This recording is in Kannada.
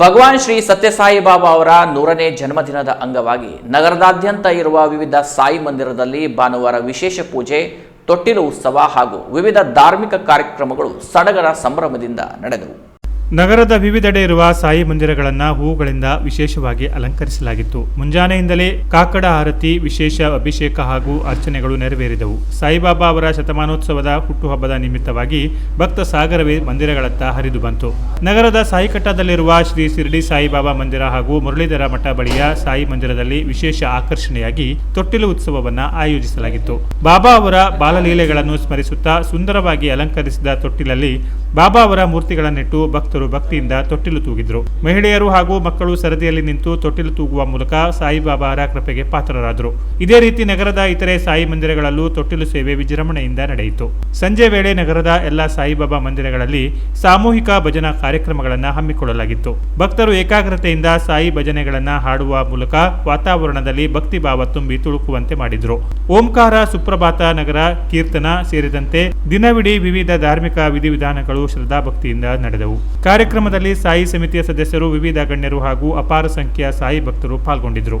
ಭಗವಾನ್ ಶ್ರೀ ಸತ್ಯಸಾಯಿ ಬಾಬಾ ಅವರ ನೂರನೇ ಜನ್ಮದಿನದ ಅಂಗವಾಗಿ ನಗರದಾದ್ಯಂತ ಇರುವ ವಿವಿಧ ಸಾಯಿ ಮಂದಿರದಲ್ಲಿ ಭಾನುವಾರ ವಿಶೇಷ ಪೂಜೆ, ತೊಟ್ಟಿಲು ಉತ್ಸವ ಹಾಗೂ ವಿವಿಧ ಧಾರ್ಮಿಕ ಕಾರ್ಯಕ್ರಮಗಳು ಸಡಗರ ಸಂಭ್ರಮದಿಂದ ನಡೆದವು. ನಗರದ ವಿವಿಧೆಡೆ ಇರುವ ಸಾಯಿ ಮಂದಿರಗಳನ್ನು ಹೂವುಗಳಿಂದ ವಿಶೇಷವಾಗಿ ಅಲಂಕರಿಸಲಾಗಿತ್ತು. ಮುಂಜಾನೆಯಿಂದಲೇ ಕಾಕಡ ಆರತಿ, ವಿಶೇಷ ಅಭಿಷೇಕ ಹಾಗೂ ಅರ್ಚನೆಗಳು ನೆರವೇರಿದವು. ಸಾಯಿಬಾಬಾ ಅವರ ಶತಮಾನೋತ್ಸವದ ಹುಟ್ಟುಹಬ್ಬದ ನಿಮಿತ್ತವಾಗಿ ಭಕ್ತ ಸಾಗರವೇ ಮಂದಿರಗಳತ್ತ ಹರಿದು ಬಂತು. ನಗರದ ಸಾಯಿಕಟ್ಟದಲ್ಲಿರುವ ಶ್ರೀ ಶಿರಡಿ ಸಾಯಿಬಾಬಾ ಮಂದಿರ ಹಾಗೂ ಮುರಳೀಧರ ಮಠ ಬಳಿಯ ಸಾಯಿ ಮಂದಿರದಲ್ಲಿ ವಿಶೇಷ ಆಕರ್ಷಣೆಯಾಗಿ ತೊಟ್ಟಿಲು ಉತ್ಸವವನ್ನು ಆಯೋಜಿಸಲಾಗಿತ್ತು. ಬಾಬಾ ಅವರ ಬಾಲಲೀಲೆಗಳನ್ನು ಸ್ಮರಿಸುತ್ತಾ ಸುಂದರವಾಗಿ ಅಲಂಕರಿಸಿದ ತೊಟ್ಟಿಲಲ್ಲಿ ಬಾಬಾ ಅವರ ಮೂರ್ತಿಗಳನ್ನಿಟ್ಟು ಭಕ್ತರು ಭಕ್ತಿಯಿಂದ ತೊಟ್ಟಿಲು ತೂಗಿದ್ರು. ಮಹಿಳೆಯರು ಹಾಗೂ ಮಕ್ಕಳು ಸರದಿಯಲ್ಲಿ ನಿಂತು ತೊಟ್ಟಿಲು ತೂಗುವ ಮೂಲಕ ಸಾಯಿಬಾಬಾ ಅವರ ಕೃಪೆಗೆ ಪಾತ್ರರಾದರು. ಇದೇ ರೀತಿ ನಗರದ ಇತರೆ ಸಾಯಿ ಮಂದಿರಗಳಲ್ಲೂ ತೊಟ್ಟಿಲು ಸೇವೆ ವಿಜೃಂಭಣೆಯಿಂದ ನಡೆಯಿತು. ಸಂಜೆ ವೇಳೆ ನಗರದ ಎಲ್ಲ ಸಾಯಿಬಾಬಾ ಮಂದಿರಗಳಲ್ಲಿ ಸಾಮೂಹಿಕ ಭಜನಾ ಕಾರ್ಯಕ್ರಮಗಳನ್ನು ಹಮ್ಮಿಕೊಳ್ಳಲಾಗಿತ್ತು. ಭಕ್ತರು ಏಕಾಗ್ರತೆಯಿಂದ ಸಾಯಿ ಭಜನೆಗಳನ್ನ ಹಾಡುವ ಮೂಲಕ ವಾತಾವರಣದಲ್ಲಿ ಭಕ್ತಿ ಭಾವ ತುಂಬಿ ತುಳುಕುವಂತೆ ಮಾಡಿದ್ರು. ಓಂಕಾರ, ಸುಪ್ರಭಾತ, ನಗರ, ಕೀರ್ತನ ಸೇರಿದಂತೆ ದಿನವಿಡೀ ವಿವಿಧ ಧಾರ್ಮಿಕ ವಿಧಿವಿಧಾನಗಳು ಶ್ರದ್ಧಾಭಕ್ತಿಯಿಂದ ನಡೆದವು. ಕಾರ್ಯಕ್ರಮದಲ್ಲಿ ಸಾಯಿ ಸಮಿತಿಯ ಸದಸ್ಯರು ವಿವಿಧ ಗಣ್ಯರು ಹಾಗೂ ಅಪಾರ ಸಂಖ್ಯೆಯ ಸಾಯಿ ಭಕ್ತರು ಪಾಲ್ಗೊಂಡಿದ್ದರು.